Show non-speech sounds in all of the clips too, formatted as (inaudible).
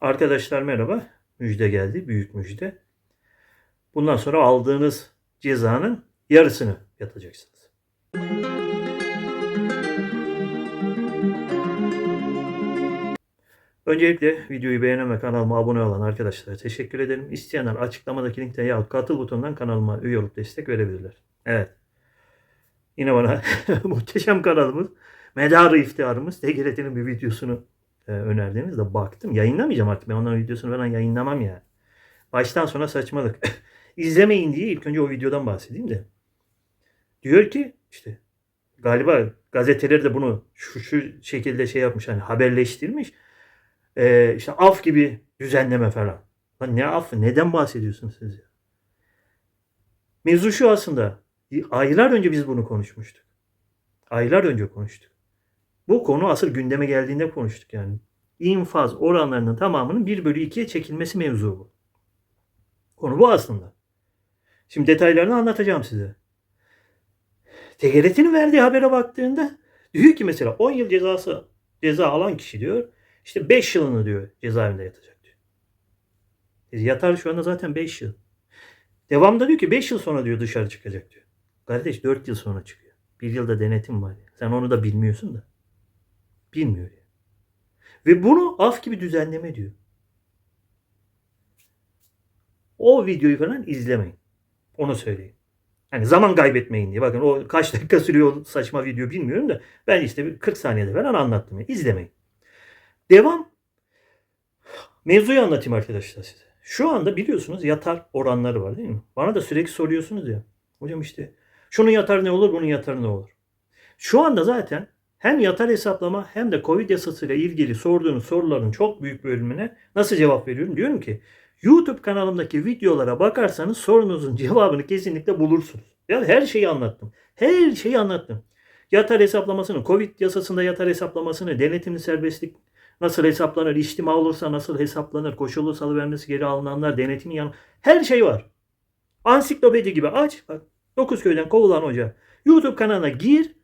Arkadaşlar merhaba. Müjde geldi. Büyük müjde. Bundan sonra aldığınız cezanın yarısını yatacaksınız. Öncelikle videoyu beğenen ve kanalıma abone olan arkadaşlara teşekkür ederim. İsteyenler açıklamadaki linkten ya katıl butonundan kanalıma üye olup destek verebilirler. Evet. Yine bana (laughs) muhteşem kanalımız, medarı iftiharımız TGRT'nin bir videosunu e, önerdiğinizde baktım. Yayınlamayacağım artık. Ben onların videosunu falan yayınlamam ya. Baştan sona saçmalık. (laughs) İzlemeyin diye ilk önce o videodan bahsedeyim de. Diyor ki işte galiba gazeteler de bunu şu, şu şekilde şey yapmış hani haberleştirmiş. Ee, işte af gibi düzenleme falan. Lan ne affı? Neden bahsediyorsunuz siz? Mevzu şu aslında. Aylar önce biz bunu konuşmuştuk. Aylar önce konuştuk. Bu konu asıl gündeme geldiğinde konuştuk yani. İnfaz oranlarının tamamının 1 bölü 2'ye çekilmesi mevzu bu. Konu bu aslında. Şimdi detaylarını anlatacağım size. TGRT'nin verdiği habere baktığında diyor ki mesela 10 yıl cezası ceza alan kişi diyor işte 5 yılını diyor cezaevinde yatacak diyor. Yatar şu anda zaten 5 yıl. Devamda diyor ki 5 yıl sonra diyor dışarı çıkacak diyor. Kardeş 4 yıl sonra çıkıyor. Bir yılda denetim var. Sen onu da bilmiyorsun da. Bilmiyor ya. Ve bunu af gibi düzenleme diyor. O videoyu falan izlemeyin. Onu söyleyeyim. Hani zaman kaybetmeyin diye. Bakın o kaç dakika sürüyor saçma video bilmiyorum da ben işte bir 40 saniyede falan anlattım. Yani. İzlemeyin. Devam. Mevzuyu anlatayım arkadaşlar size. Şu anda biliyorsunuz yatar oranları var değil mi? Bana da sürekli soruyorsunuz ya. Hocam işte şunun yatar ne olur, bunun yatar ne olur? Şu anda zaten hem yatar hesaplama hem de Covid yasasıyla ilgili sorduğunuz soruların çok büyük bölümüne nasıl cevap veriyorum? Diyorum ki YouTube kanalımdaki videolara bakarsanız sorunuzun cevabını kesinlikle bulursunuz. Ya her şeyi anlattım. Her şeyi anlattım. Yatar hesaplamasını, Covid yasasında yatar hesaplamasını, denetimli serbestlik nasıl hesaplanır, içtima olursa nasıl hesaplanır, koşullu salıvermesi geri alınanlar, denetimin yanı her şey var. Ansiklopedi gibi aç. Bak Dokuzköy'den kovulan hoca. YouTube kanalına gir.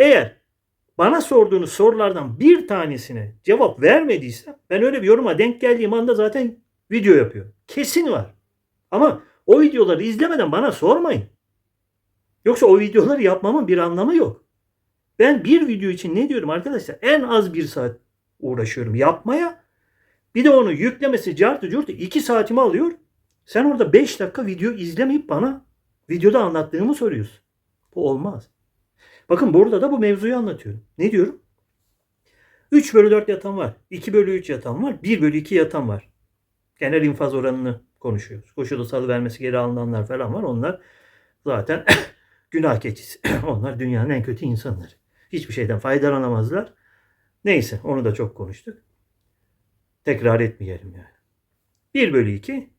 Eğer bana sorduğunuz sorulardan bir tanesine cevap vermediysem ben öyle bir yoruma denk geldiğim anda zaten video yapıyorum. Kesin var. Ama o videoları izlemeden bana sormayın. Yoksa o videoları yapmamın bir anlamı yok. Ben bir video için ne diyorum arkadaşlar? En az bir saat uğraşıyorum yapmaya. Bir de onu yüklemesi cartı curtu iki saatimi alıyor. Sen orada 5 dakika video izlemeyip bana videoda anlattığımı soruyorsun. Bu olmaz. Bakın burada da bu mevzuyu anlatıyorum. Ne diyorum? 3 bölü 4 yatan var. 2 bölü 3 yatan var. 1 bölü 2 yatan var. Genel infaz oranını konuşuyoruz. Koşulu salı vermesi geri alınanlar falan var. Onlar zaten (coughs) günah keçisi. (coughs) Onlar dünyanın en kötü insanları. Hiçbir şeyden faydalanamazlar. Neyse onu da çok konuştuk. Tekrar etmeyelim yani. 1 bölü 2,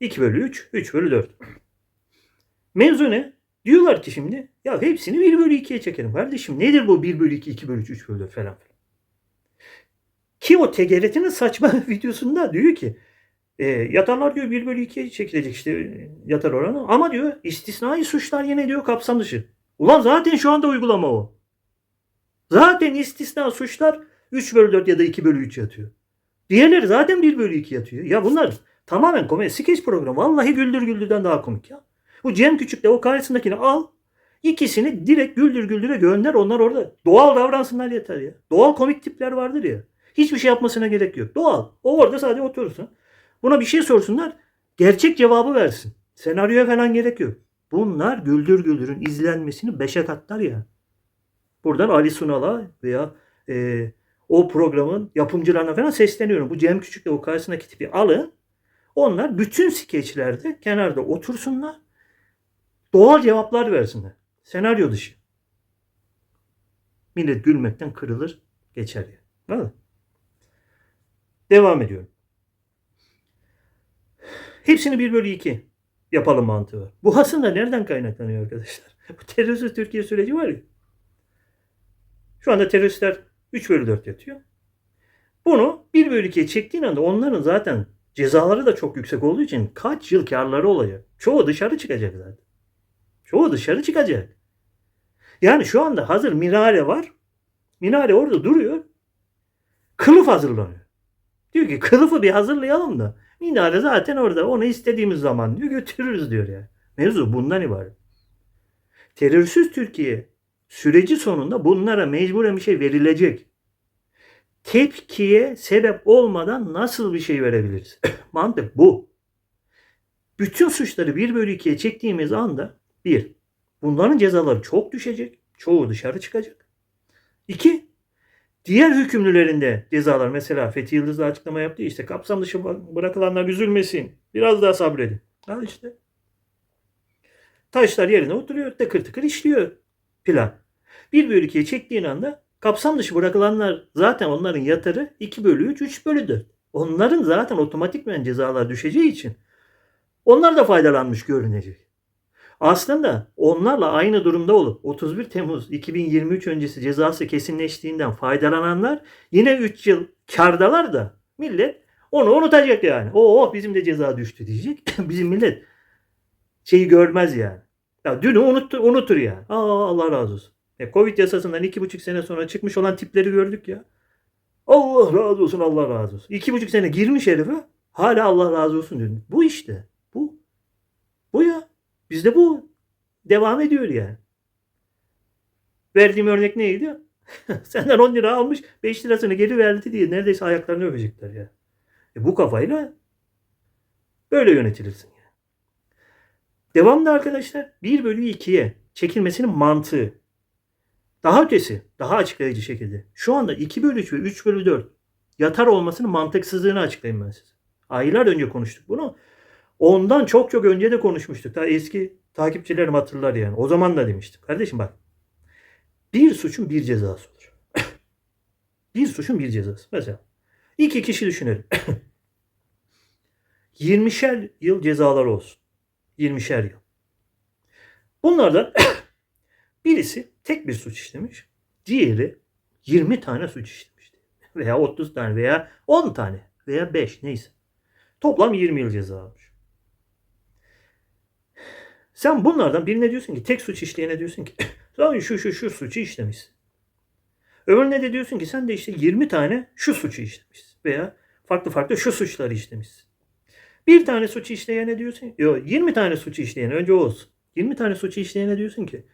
2 bölü 3, 3 bölü 4. Mevzu ne? Diyorlar ki şimdi ya hepsini 1 bölü 2'ye çekelim. Kardeşim nedir bu 1 bölü 2, 2 bölü 3, 3 bölü 4 falan filan. Ki o TGRT'nin saçma (laughs) videosunda diyor ki e, yatarlar diyor 1 bölü 2'ye çekilecek işte e, yatar oranı. Ama diyor istisnai suçlar yine diyor kapsam dışı. Ulan zaten şu anda uygulama o. Zaten istisna suçlar 3 bölü 4 ya da 2 bölü 3 yatıyor. Diğerleri zaten 1 bölü 2 yatıyor. Ya bunlar tamamen komedi. Skeç programı. Vallahi Güldür Güldür'den daha komik ya. Bu Cem Küçük'le o karşısındakini al. İkisini direkt Güldür Güldür'e gönder. Onlar orada doğal davransınlar yeter ya. Doğal komik tipler vardır ya. Hiçbir şey yapmasına gerek yok. Doğal. O orada sadece oturursun. Buna bir şey sorsunlar. Gerçek cevabı versin. Senaryoya falan gerek yok. Bunlar Güldür Güldür'ün izlenmesini beşe katlar ya. Buradan Ali Sunal'a veya e, o programın yapımcılarına falan sesleniyorum. Bu Cem Küçük'le o karşısındaki tipi alın. Onlar bütün skeçlerde kenarda otursunlar. Doğal cevaplar versinler. Senaryo dışı. Millet gülmekten kırılır geçer ya. Değil mi? Devam ediyorum. Hepsini 1 bölü 2 yapalım mantığı var. Bu aslında nereden kaynaklanıyor arkadaşlar? (laughs) Bu terörist Türkiye süreci var ya. Şu anda teröristler 3 bölü 4 yatıyor. Bunu 1 bölü 2'ye çektiğin anda onların zaten cezaları da çok yüksek olduğu için kaç yıl karları olacak. Çoğu dışarı çıkacak zaten. Çoğu dışarı çıkacak. Yani şu anda hazır minare var. Minare orada duruyor. Kılıf hazırlanıyor. Diyor ki kılıfı bir hazırlayalım da minare zaten orada onu istediğimiz zaman diyor götürürüz diyor ya. Mevzu bundan ibaret. Terörsüz Türkiye süreci sonunda bunlara mecburen bir şey verilecek. Tepkiye sebep olmadan nasıl bir şey verebiliriz? (coughs) Mantık bu. Bütün suçları 1 bölü 2'ye çektiğimiz anda bir, bunların cezaları çok düşecek. Çoğu dışarı çıkacak. İki, diğer hükümlülerin de cezalar mesela Fethi Yıldız da açıklama yaptı. ya, işte kapsam dışı bırakılanlar üzülmesin. Biraz daha sabredin. Al işte. Taşlar yerine oturuyor. Tıkır tıkır işliyor plan. 1 bölü 2'ye çektiğin anda kapsam dışı bırakılanlar zaten onların yatarı 2 bölü 3, 3 bölü 4. Onların zaten otomatikmen cezalar düşeceği için onlar da faydalanmış görünecek. Aslında onlarla aynı durumda olup 31 Temmuz 2023 öncesi cezası kesinleştiğinden faydalananlar yine 3 yıl kardalar da millet onu unutacak yani. Oo bizim de ceza düştü diyecek. (clears throat) bizim millet şeyi görmez yani. Ya dünü unutur, unutur yani. Aa Allah razı olsun. E, Covid yasasından iki buçuk sene sonra çıkmış olan tipleri gördük ya. Allah razı olsun Allah razı olsun. İki buçuk sene girmiş herife hala Allah razı olsun diyor. Bu işte. Bu. Bu ya. Bizde bu devam ediyor yani. Verdiğim örnek neydi? (laughs) Senden 10 lira almış 5 lirasını geri verdi diye neredeyse ayaklarını öpecekler ya. E bu kafayla böyle yönetilirsin. Yani. Devamlı arkadaşlar 1 bölü 2'ye çekilmesinin mantığı. Daha ötesi, daha açıklayıcı şekilde. Şu anda 2 bölü 3 ve 3 bölü 4 yatar olmasının mantıksızlığını açıklayayım ben size. Aylar önce konuştuk bunu. Ondan çok çok önce de konuşmuştuk. Daha eski takipçilerim hatırlar yani. O zaman da demiştim. Kardeşim bak. Bir suçun bir cezası olur. (coughs) bir suçun bir cezası. Mesela iki kişi düşünelim. (coughs) 20'şer yıl cezalar olsun. 20'şer yıl. Bunlardan (coughs) birisi tek bir suç işlemiş. Diğeri 20 tane suç işlemiş. Veya 30 tane veya 10 tane veya 5 neyse. Toplam 20 yıl ceza almış. Sen bunlardan birine diyorsun ki tek suç işleyene diyorsun ki (laughs) sen şu şu şu suçu işlemişsin. Öbürüne de diyorsun ki sen de işte 20 tane şu suçu işlemişsin. Veya farklı farklı şu suçları işlemişsin. Bir tane suç işleyene diyorsun. Yok 20 tane suç işleyene önce o olsun. 20 tane suç işleyene diyorsun ki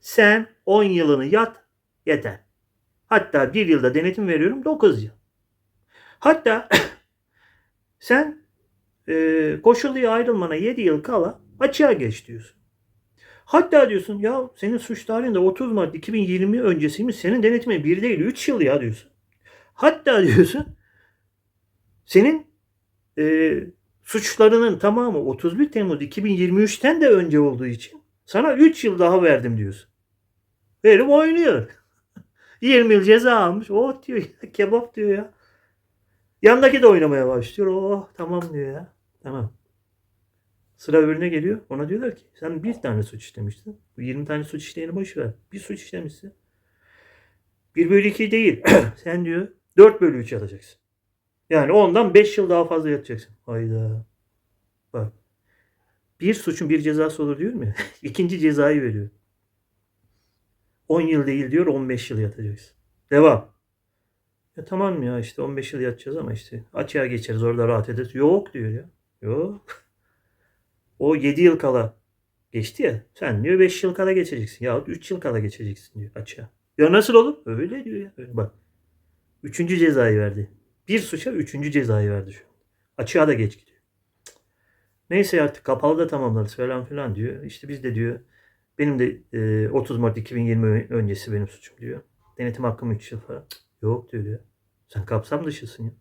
sen 10 yılını yat yeter. Hatta bir yılda denetim veriyorum 9 yıl. Hatta (clears throat) sen e, koşulluya ayrılmana 7 yıl kala açığa geç diyorsun. Hatta diyorsun ya senin suç tarihinde 30 Mart 2020 öncesiymiş senin denetimin 1 değil 3 yıl ya diyorsun. Hatta (laughs) diyorsun senin e, suçlarının tamamı 31 Temmuz 2023'ten de önce olduğu için sana 3 yıl daha verdim diyorsun. Verip oynuyor. (laughs) 20 yıl ceza almış. Oh diyor ya, kebap diyor ya. Yandaki de oynamaya başlıyor. Oh tamam diyor ya. Tamam. Sıra öbürüne geliyor. Ona diyorlar ki sen bir tane suç işlemiştin. Bu 20 tane suç işleyeni boş ver. Bir suç işlemişsin. 1 bölü 2 değil. (clears throat) sen diyor 4 bölü 3 yatacaksın. Yani ondan 5 yıl daha fazla yatacaksın. Hayda. Bak. Bir suçun bir cezası olur diyor mu? (laughs) İkinci cezayı veriyor. 10 yıl değil diyor 15 yıl yatacaksın. Devam. Ya tamam ya işte 15 yıl yatacağız ama işte açığa geçeriz orada rahat ederiz. Yok diyor ya. Yok. (laughs) O 7 yıl kala geçti ya. Sen diyor 5 yıl kala geçeceksin. Ya 3 yıl kala geçeceksin diyor açığa. Ya nasıl olur? Öyle diyor ya. Öyle bak. Üçüncü cezayı verdi. Bir suça üçüncü cezayı verdi şu an. Açığa da geç gidiyor. Neyse artık kapalı da tamamlarız falan filan diyor. İşte biz de diyor benim de e, 30 Mart 2020 öncesi benim suçum diyor. Denetim hakkım 3 yıl falan. Yok diyor ya. Sen kapsam dışısın ya.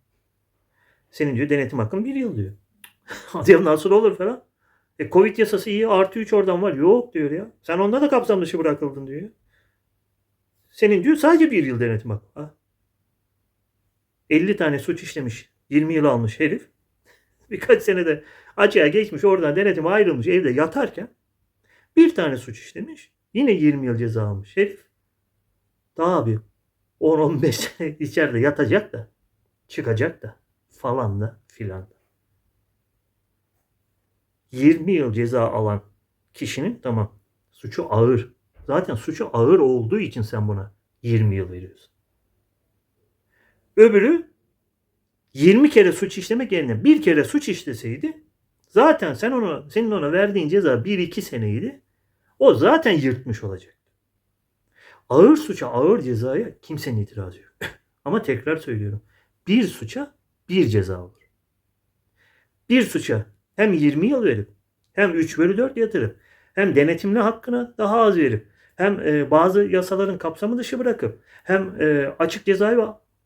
Senin diyor denetim hakkın 1 yıl diyor. (laughs) Hadi nasıl olur falan. E Covid yasası iyi artı 3 oradan var. Yok diyor ya. Sen onda da kapsam dışı bırakıldın diyor. Senin diyor sadece 1 yıl denetim hakkı. Ha. 50 tane suç işlemiş. 20 yıl almış herif. (laughs) Birkaç senede açığa geçmiş oradan denetime ayrılmış evde yatarken bir tane suç işlemiş. Yine 20 yıl ceza almış herif. Daha bir 10-15 sene (laughs) içeride yatacak da çıkacak da falan da filan. 20 yıl ceza alan kişinin tamam suçu ağır. Zaten suçu ağır olduğu için sen buna 20 yıl veriyorsun. Öbürü 20 kere suç işlemek yerine bir kere suç işleseydi zaten sen ona senin ona verdiğin ceza 1-2 seneydi. O zaten yırtmış olacak. Ağır suça ağır cezaya kimsenin itirazı yok. (laughs) Ama tekrar söylüyorum. Bir suça bir ceza olur. Bir suça hem 20 yıl verip hem 3 bölü 4 yatırıp hem denetimli hakkına daha az verip hem e, bazı yasaların kapsamı dışı bırakıp hem e, açık cezai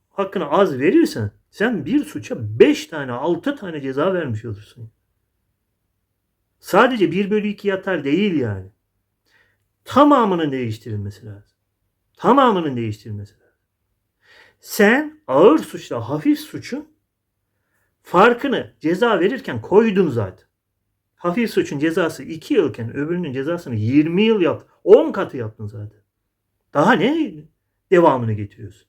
hakkına az verirsen sen bir suça 5 tane 6 tane ceza vermiş olursun. Sadece 1 bölü 2 yatar değil yani. Tamamının değiştirilmesi lazım. Tamamının değiştirilmesi lazım. Sen ağır suçla hafif suçun farkını ceza verirken koydun zaten. Hafif suçun cezası 2 yılken öbürünün cezasını 20 yıl yap. 10 katı yaptın zaten. Daha ne devamını getiriyorsun?